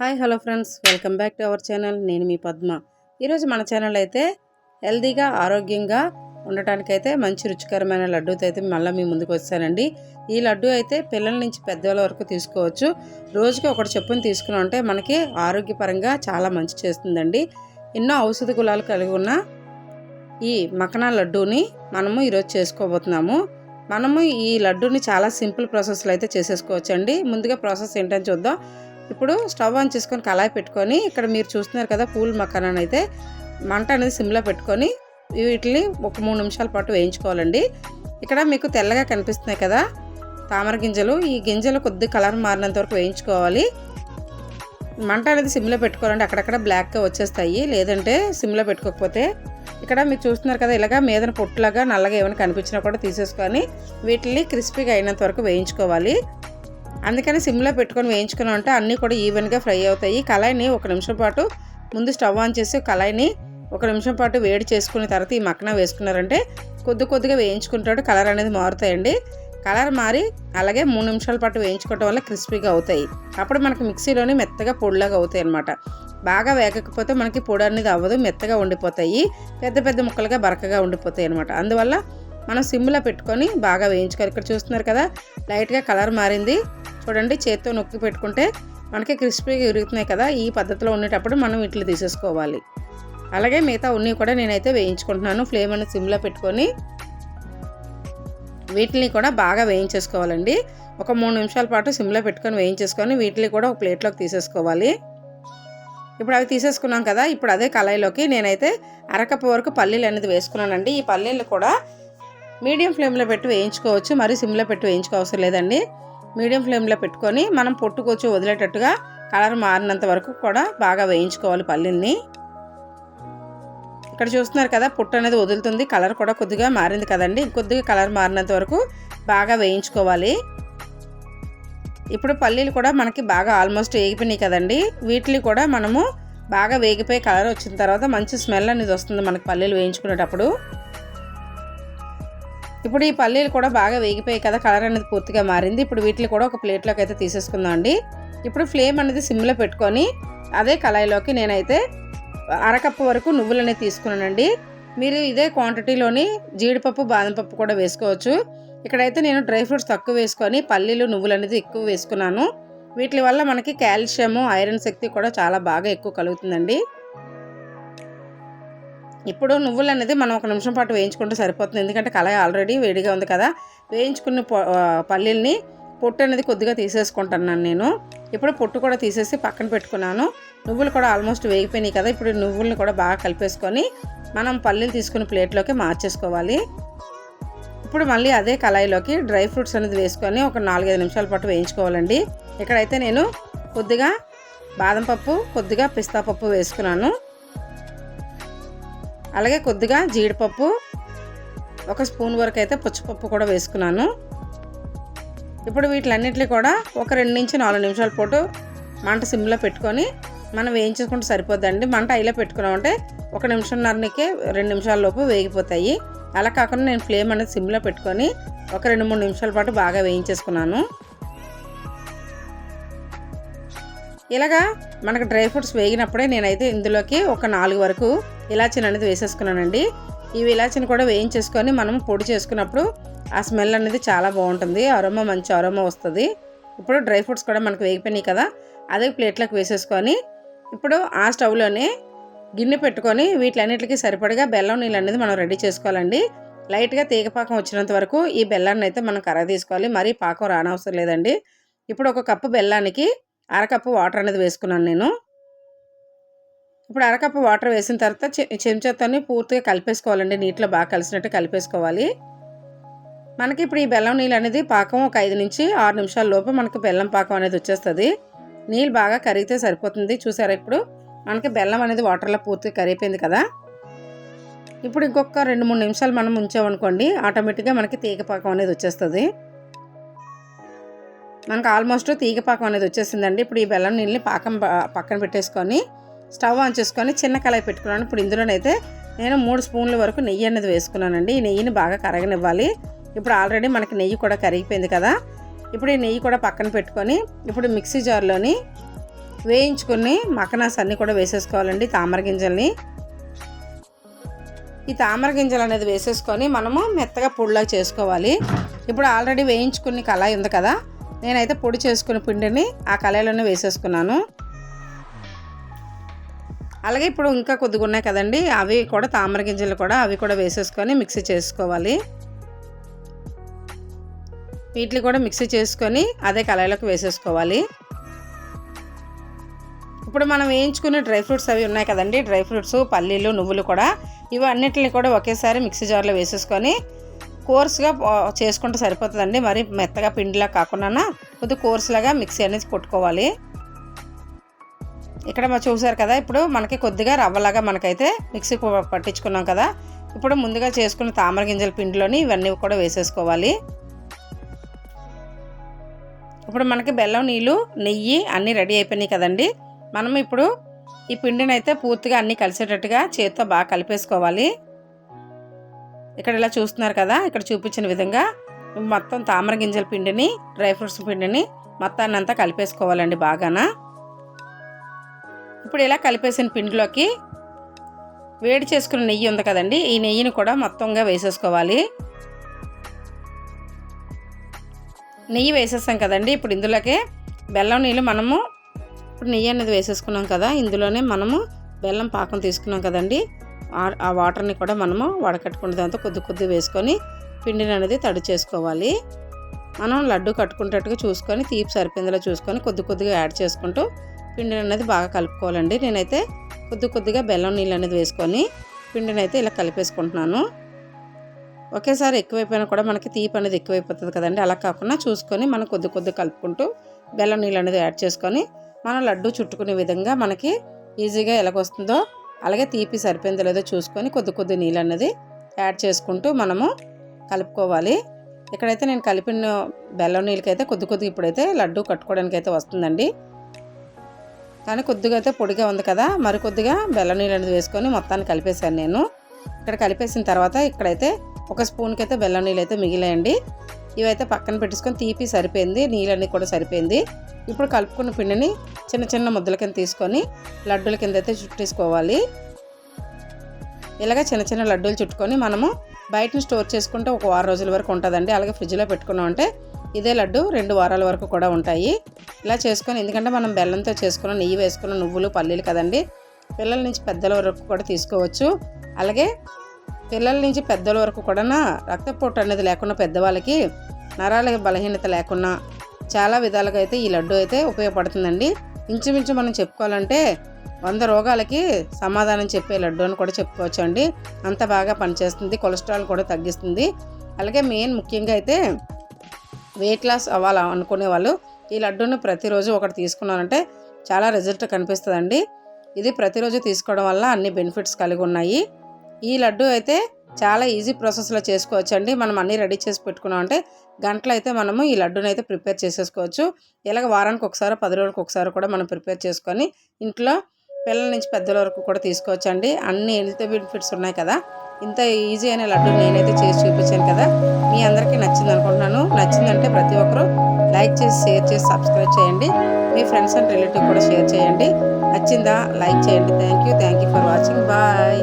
Hi hello friends. Welcome back to our channel. నేను మీ పద్మ. ఈరోజు మన ఛానల్ అయితే హెల్తీగా ఆరోగ్యంగా ఉండటానికైతే మంచి రుచికరమైన లడ్డూతో అయితే మళ్ళీ మీ ముందుకు వచ్చానండి. ఈ లడ్డు అయితే పిల్లల నుంచి పెద్దవాళ్ళ వరకు తీసుకోవచ్చు. రోజుకి ఒకటి చెప్పుని తీసుకుని ఉంటే మనకి ఆరోగ్యపరంగా చాలా మంచి చేస్తుందండి. ఎన్నో ఔషధ గుణాలు కలిగి ఉన్న ఈ మకనా లడ్డూని మనము ఈరోజు చేసుకోబోతున్నాము. మనము ఈ లడ్డూని చాలా సింపుల్ ప్రాసెస్లో అయితే చేసేసుకోవచ్చండి. ముందుగా ప్రాసెస్ ఏంటని చూద్దాం. ఇప్పుడు స్టవ్ ఆన్ చేసుకొని కళాయి పెట్టుకొని ఇక్కడ మీరు చూస్తున్నారు కదా పూల్ మకానాన్ని అయితే మంట అనేది సిమ్లో పెట్టుకొని వీటిని ఒక మూడు నిమిషాల పాటు వేయించుకోవాలండి. ఇక్కడ మీకు తెల్లగా కనిపిస్తున్నాయి కదా తామర గింజలు. ఈ గింజలు కొద్ది కలర్ మారినంత వరకు వేయించుకోవాలి. మంట అనేది సిమ్లో పెట్టుకోవాలండి. అక్కడక్కడ బ్లాక్గా వచ్చేస్తాయి. లేదంటే సిమ్లో పెట్టుకోకపోతే ఇక్కడ మీరు చూస్తున్నారు కదా ఇలాగా మీదన పొట్టులాగా నల్లగా ఏమైనా కనిపించినా కూడా తీసేసుకొని వీటిని క్రిస్పీగా అయినంత వరకు వేయించుకోవాలి. అందుకని సిమ్లో పెట్టుకొని వేయించుకుని ఉంటే అన్నీ కూడా ఈవెన్గా ఫ్రై అవుతాయి. కళాయిని ఒక నిమిషం పాటు ముందు స్టవ్ ఆన్ చేసి కళాయిని ఒక నిమిషం పాటు వేడి చేసుకున్న తర్వాత ఈ మక్కన వేసుకున్నారంటే కొద్ది కొద్దిగా వేయించుకుంటాడు. కలర్ అనేది మారుతాయండి. కలర్ మారి అలాగే మూడు నిమిషాల పాటు వేయించుకోవటం వల్ల క్రిస్పీగా అవుతాయి. అప్పుడు మనకి మిక్సీలోని మెత్తగా పొడిలాగా అవుతాయి అనమాట బాగా వేగకపోతే మనకి పొడి అనేది అవ్వదు మెత్తగా ఉండిపోతాయి. పెద్ద పెద్ద ముక్కలుగా బరకగా ఉండిపోతాయి అనమాట అందువల్ల మనం సిమ్లో పెట్టుకొని బాగా వేయించుకోవాలి. ఇక్కడ చూస్తున్నారు కదా లైట్గా కలర్ మారింది. చూడండి చేత్తో నొక్కి పెట్టుకుంటే మనకి క్రిస్పీగా ఇరుగుతున్నాయి కదా ఈ పద్ధతిలో ఉండేటప్పుడు మనం వీటిని తీసేసుకోవాలి. అలాగే మిగతా ఉన్ని కూడా నేనైతే వేయించుకుంటున్నాను. ఫ్లేమ్ అనేది సిమ్లో పెట్టుకొని వీటిని కూడా బాగా వేయించేసుకోవాలండి. ఒక మూడు నిమిషాల పాటు సిమ్లో పెట్టుకొని వేయించేసుకొని వీటిని కూడా ఒక ప్లేట్లోకి తీసేసుకోవాలి. ఇప్పుడు అవి తీసేసుకున్నాం కదా ఇప్పుడు అదే కళాయిలోకి నేనైతే అరకప్పు వరకు పల్లీలు అనేది వేసుకున్నానండి. ఈ పల్లీలు కూడా మీడియం ఫ్లేమ్లో పెట్టి వేయించుకోవచ్చు మరి సిమ్లో పెట్టి వేయించుకోవసరం లేదండి. మీడియం ఫ్లేమ్లో పెట్టుకొని మనం పొట్టుకొచ్చి వదిలేటట్టుగా కలర్ మారినంత వరకు కూడా బాగా వేయించుకోవాలి పల్లీల్ని. ఇక్కడ చూస్తున్నారు కదా పుట్టు అనేది వదులుతుంది కలర్ కూడా కొద్దిగా మారింది కదండి. కొద్దిగా కలర్ మారినంత వరకు బాగా వేయించుకోవాలి. ఇప్పుడు పల్లీలు కూడా మనకి బాగా ఆల్మోస్ట్ వేగిపోయినాయి కదండి. వీటిని కూడా మనము బాగా వేగిపోయి కలర్ వచ్చిన తర్వాత మంచి స్మెల్ అనేది వస్తుంది మనకి పల్లీలు వేయించుకునేటప్పుడు. ఇప్పుడు ఈ పల్లీలు కూడా బాగా వేగిపోయాయి కదా కలర్ అనేది పూర్తిగా మారింది. ఇప్పుడు వీటిని కూడా ఒక ప్లేట్లోకి అయితే తీసేసుకుందాం అండి. ఇప్పుడు ఫ్లేమ్ అనేది సిమ్లో పెట్టుకొని అదే కళాయిలోకి నేనైతే అరకప్పు వరకు నువ్వులు అనేది తీసుకున్నానండి. మీరు ఇదే క్వాంటిటీలోని జీడిపప్పు బాదం పప్పు కూడా వేసుకోవచ్చు. ఇక్కడైతే నేను డ్రై ఫ్రూట్స్ తక్కువ వేసుకొని పల్లీలు నువ్వులు అనేది ఎక్కువ వేసుకున్నాను. వీటి వల్ల మనకి కాల్షియము ఐరన్ శక్తి కూడా చాలా బాగా ఎక్కువ కలుగుతుందండి. ఇప్పుడు నువ్వులు అనేది మనం ఒక నిమిషం పాటు వేయించుకుంటే సరిపోతుంది. ఎందుకంటే కళాయి ఆల్రెడీ వేడిగా ఉంది కదా. వేయించుకున్న పల్లీల్ని పొట్టు అనేది కొద్దిగా తీసేసుకుంటున్నాను నేను. ఇప్పుడు పొట్టు కూడా తీసేసి పక్కన పెట్టుకున్నాను. నువ్వులు కూడా ఆల్మోస్ట్ వేగిపోయినాయి కదా. ఇప్పుడు నువ్వుల్ని కూడా బాగా కలిపేసుకొని మనం పల్లీలు తీసుకుని ప్లేట్లోకి మార్చేసుకోవాలి. ఇప్పుడు మళ్ళీ అదే కళాయిలోకి డ్రై ఫ్రూట్స్ అనేది వేసుకొని ఒక నాలుగైదు నిమిషాల పాటు వేయించుకోవాలండి. ఇక్కడైతే నేను కొద్దిగా బాదం పప్పు కొద్దిగా పిస్తా పప్పు వేసుకున్నాను. అలాగే కొద్దిగా జీడిపప్పు ఒక స్పూన్ వరకు అయితే పుచ్చపప్పు కూడా వేసుకున్నాను. ఇప్పుడు వీటిలన్నింటినీ కూడా ఒక రెండు నుంచి నాలుగు నిమిషాల పాటు మంట సిమ్లో పెట్టుకొని మనం వేయించుకుంటే సరిపోద్దండి. మంట అయిలో పెట్టుకున్నామంటే ఒక నిమిషంన్నరకే రెండు నిమిషాల లోపు వేగిపోతాయి. అలా కాకుండా నేను ఫ్లేమ్ అనేది సిమ్లో పెట్టుకొని ఒక రెండు మూడు నిమిషాల పాటు బాగా వేయించేసుకున్నాను. ఇలాగా మనకు డ్రై ఫ్రూట్స్ వేగినప్పుడే నేనైతే ఇందులోకి ఒక నాలుగు వరకు ఇలాచీని అనేది వేసేసుకున్నానండి. ఇవి ఇలాచీని కూడా వేయించేసుకొని మనం పొడి చేసుకున్నప్పుడు ఆ స్మెల్ అనేది చాలా బాగుంటుంది. అరోమా మంచి అరోమా వస్తుంది. ఇప్పుడు డ్రై ఫ్రూట్స్ కూడా మనకు వేగిపోయినాయి కదా అదే ప్లేట్లోకి వేసేసుకొని ఇప్పుడు ఆ స్టవ్లోనే గిన్నె పెట్టుకొని వీటిలన్నిటికీ సరిపడగా బెల్లం నీళ్ళు అనేది మనం రెడీ చేసుకోవాలండి. లైట్గా తీగపాకం వచ్చినంత వరకు ఈ బెల్లాన్ని అయితే మనం కర్ర తీసుకోవాలి. మరీ పాకం రానవసరం లేదండి. ఇప్పుడు ఒక కప్పు బెల్లానికి అరకప్పు వాటర్ అనేది వేసుకున్నాను నేను. ఇప్పుడు అరకప్పు వాటర్ వేసిన తర్వాత చెంచాతోని పూర్తిగా కలిపేసుకోవాలండి. నీటిలో బాగా కలిసినట్టు కలిపేసుకోవాలి. మనకి ఇప్పుడు ఈ బెల్లం నీళ్ళు అనేది పాకం ఒక ఐదు నుంచి ఆరు నిమిషాల లోపు మనకి బెల్లం పాకం అనేది వచ్చేస్తుంది. నీళ్ళు బాగా కరిగితే సరిపోతుంది. చూసారా ఇప్పుడు? మనకి బెల్లం అనేది వాటర్లో పూర్తిగా కరిగిపోయింది కదా? ఇప్పుడు ఇంకొక రెండు మూడు నిమిషాలు మనం ఉంచామనుకోండి ఆటోమేటిక్గా మనకి తీగ పాకం అనేది వచ్చేస్తుంది. మనకు ఆల్మోస్ట్ తీగ పాకం అనేది వచ్చేసిందండి. ఇప్పుడు ఈ బెల్లం నీళ్ళని పాకం పక్కన పెట్టేసుకొని స్టవ్ ఆన్ చేసుకొని చిన్న కళాయి పెట్టుకున్నాను. ఇప్పుడు ఇందులోనైతే నేను మూడు స్పూన్ల వరకు నెయ్యి అనేది వేసుకున్నానండి. ఈ నెయ్యిని బాగా కరగనివ్వాలి. ఇప్పుడు ఆల్రెడీ మనకి నెయ్యి కూడా కరిగిపోయింది కదా. ఇప్పుడు ఈ నెయ్యి కూడా పక్కన పెట్టుకొని ఇప్పుడు మిక్సీ జార్లోని వేయించుకుని మకనాస్ అన్నీ కూడా వేసేసుకోవాలండి తామర గింజల్ని. ఈ తామర గింజలు అనేది వేసేసుకొని మనము మెత్తగా పొడిలా చేసుకోవాలి. ఇప్పుడు ఆల్రెడీ వేయించుకుని కళాయి ఉంది కదా. నేనైతే పొడి చేసుకున్న పిండిని ఆ కళాయిలోనే వేసేసుకున్నాను. అలాగే ఇప్పుడు ఇంకా కొద్దిగా ఉన్నాయి కదండి అవి కూడా తామర గింజలు కూడా అవి కూడా వేసేసుకొని మిక్సీ చేసుకోవాలి. వీటిని కూడా మిక్సీ చేసుకొని అదే కళాయిలోకి వేసేసుకోవాలి. ఇప్పుడు మనం వేయించుకునే డ్రై ఫ్రూట్స్ అవి ఉన్నాయి కదండి డ్రై ఫ్రూట్స్ పల్లీలు నువ్వులు కూడా ఇవి అన్నిటిని కూడా ఒకేసారి మిక్సీ జార్లో వేసేసుకొని కోర్స్గా చేసుకుంటే సరిపోతుందండి. మరి మెత్తగా పిండిలా కాకుండా కొద్దిగా కోర్స్లాగా మిక్సీ అనేది కొట్టుకోవాలి. ఇక్కడ మనం చూసారు కదా ఇప్పుడు మనకి కొద్దిగా రవ్వలాగా మనకైతే మిక్సీ పట్టించుకున్నాం కదా. ఇప్పుడు ముందుగా చేసుకున్న తామర గింజల పిండిలోని ఇవన్నీ కూడా వేసేసుకోవాలి. ఇప్పుడు మనకి బెల్లం నీళ్ళు నెయ్యి అన్నీ రెడీ అయిపోయినాయి కదండి. మనం ఇప్పుడు ఈ పిండిని అయితే పూర్తిగా అన్నీ కలిసేటట్టుగా చేతితో బాగా కలిపేసుకోవాలి. ఇక్కడ ఇలా చూస్తున్నారు కదా ఇక్కడ చూపించిన విధంగా మొత్తం తామర గింజల పిండిని డ్రై ఫ్రూట్స్ పిండిని మొత్తాన్ని అంతా కలిపేసుకోవాలండి బాగానా. ఇప్పుడు ఇలా కలిపేసిన పిండిలోకి వేడి చేసుకున్న నెయ్యి ఉంది కదండి ఈ నెయ్యిని కూడా మొత్తంగా వేసేసుకోవాలి. నెయ్యి వేసేస్తాం కదండి ఇప్పుడు ఇందులోకే బెల్లం నీళ్ళు మనము ఇప్పుడు నెయ్యి అనేది వేసేసుకున్నాం కదా ఇందులోనే మనము బెల్లం పాకం తీసుకున్నాం కదండి. ఆ వాటర్ని కూడా మనము వడకట్టుకున్న దాంతో కొద్ది కొద్ది వేసుకొని పిండిని అనేది తడి చేసుకోవాలి. మనం లడ్డు కట్టుకునేటట్టుగా చూసుకొని తీపి సరిపోయిందిలో చూసుకొని కొద్ది కొద్దిగా యాడ్ చేసుకుంటూ పిండిని అనేది బాగా కలుపుకోవాలండి. నేనైతే కొద్ది కొద్దిగా బెల్లం నీళ్ళు అనేది వేసుకొని పిండిని అయితే ఇలా కలిపేసుకుంటున్నాను. ఒకేసారి ఎక్కువైపోయినా కూడా మనకి తీపి అనేది ఎక్కువైపోతుంది కదండి. అలా కాకుండా చూసుకొని మనం కొద్ది కొద్ది కలుపుకుంటూ బెల్లం నీళ్ళు అనేది యాడ్ చేసుకొని మనం లడ్డు చుట్టుకునే విధంగా మనకి ఈజీగా ఎలాగొస్తుందో అలాగే తీపి సరిపోయిందో లేదో చూసుకొని కొద్ది కొద్ది నీళ్ళు అన్నది యాడ్ చేసుకుంటూ మనము కలుపుకోవాలి. ఇక్కడైతే నేను కలిపిన బెల్లం నీళ్ళకైతే కొద్ది కొద్దిగా ఇప్పుడైతే లడ్డు కట్టుకోవడానికి అయితే వస్తుందండి. కానీ కొద్దిగా అయితే పొడిగా ఉంది కదా మరి కొద్దిగా బెల్లం నీళ్ళు అనేది వేసుకొని మొత్తాన్ని కలిపేశాను నేను. ఇక్కడ కలిపేసిన తర్వాత ఇక్కడైతే ఒక స్పూన్కి అయితే బెల్లం నీళ్ళు అయితే మిగిలేయండి. ఇవైతే పక్కన పెట్టేసుకొని తీపి సరిపోయింది నీళ్ళన్నీ కూడా సరిపోయింది. ఇప్పుడు కలుపుకున్న పిండిని చిన్న చిన్న ముద్దల కింద తీసుకొని లడ్డూల కింద అయితే చుట్టేసుకోవాలి. ఇలాగ చిన్న చిన్న లడ్డూలు చుట్టుకొని మనము బయటను స్టోర్ చేసుకుంటే ఒక వారం రోజుల వరకు ఉంటుందండి. అలాగే ఫ్రిడ్జ్లో పెట్టుకున్నాం అంటే ఇదే లడ్డు రెండు వారాల వరకు కూడా ఉంటాయి. ఇలా చేసుకొని ఎందుకంటే మనం బెల్లంతో చేసుకున్న నెయ్యి వేసుకున్న నువ్వులు పల్లీలు కదండి పిల్లల నుంచి పెద్దల వరకు కూడా తీసుకోవచ్చు. అలాగే పిల్లల నుంచి పెద్దల వరకు కూడా రక్తపోటు అనేది లేకుండా పెద్దవాళ్ళకి నరాల బలహీనత లేకుండా చాలా విధాలుగా అయితే ఈ లడ్డు అయితే ఉపయోగపడుతుందండి. ఇంచుమించు మనం చెప్పుకోవాలంటే వంద రోగాలకి సమాధానం చెప్పే లడ్డు అని కూడా చెప్పుకోవచ్చు అండి అంత బాగా పనిచేస్తుంది కొలెస్ట్రాల్ కూడా తగ్గిస్తుంది. అలాగే మెయిన్ ముఖ్యంగా అయితే వెయిట్ లాస్ అవ్వాలి అనుకునే వాళ్ళు ఈ లడ్డూని ప్రతిరోజు ఒకటి తీసుకున్నారంటే చాలా రిజల్ట్ కనిపిస్తుందండి. ఇది ప్రతిరోజు తీసుకోవడం వల్ల అన్ని బెనిఫిట్స్ కలిగి ఉన్నాయి. ఈ లడ్డు అయితే చాలా ఈజీ ప్రాసెస్లో చేసుకోవచ్చు అండి మనం అన్నీ రెడీ చేసి పెట్టుకున్నాం అంటే గంటలు అయితే మనము ఈ లడ్డుని అయితే ప్రిపేర్ చేసేసుకోవచ్చు. ఇలాగ వారానికి ఒకసారి పది రోజులకు ఒకసారి కూడా మనం ప్రిపేర్ చేసుకొని ఇంట్లో పిల్లల నుంచి పెద్దల వరకు కూడా తీసుకోవచ్చు అండి అన్ని హెల్త్ బెనిఫిట్స్ ఉన్నాయి కదా. ఇంత ఈజీ అయిన లడ్డు నేనైతే చేసి చూపించాను కదా. మీ అందరికీ నచ్చింది అనుకుంటున్నాను. నచ్చిందంటే ప్రతి ఒక్కరూ లైక్ చేసి షేర్ చేసి సబ్స్క్రైబ్ చేయండి. మీ ఫ్రెండ్స్ అండ్ రిలేటివ్ కూడా షేర్ చేయండి. నచ్చిందా? లైక్ చేయండి. Thank you thank you for watching. Bye.